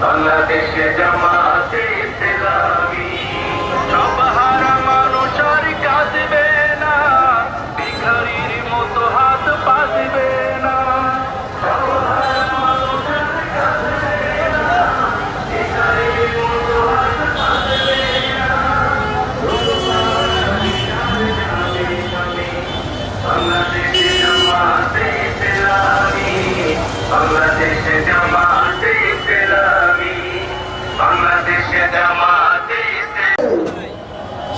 বাংলাদেশে জামাতে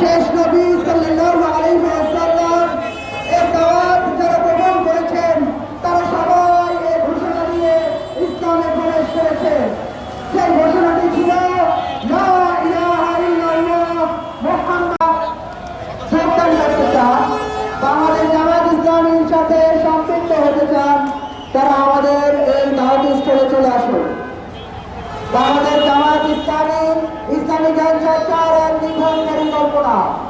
শেষ নবী সাল্লাল্লাহু আলাইহি ওয়াসাল্লাম এর দাওয়াত যারা গ্রহণ করেছেন, তারা সবাই এই ঘোষণা দিয়ে ইসলামে প্রবেশ করেছে। সেই ঘোষণাটি ছিল, লা ইলাহা ইল্লাল্লাহ মুহাম্মদ সরকারি ব্যবস্থা বাংলাদেশ জামাত ইসলামীর সাথে সম্পৃক্ত হতে চান, তারা আমাদের এই দাওয়াত স্থলে চলে আসুন। বাংলাদেশ জামাত ইসলামী ইসলামী জ্ঞান সরকার 了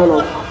车了。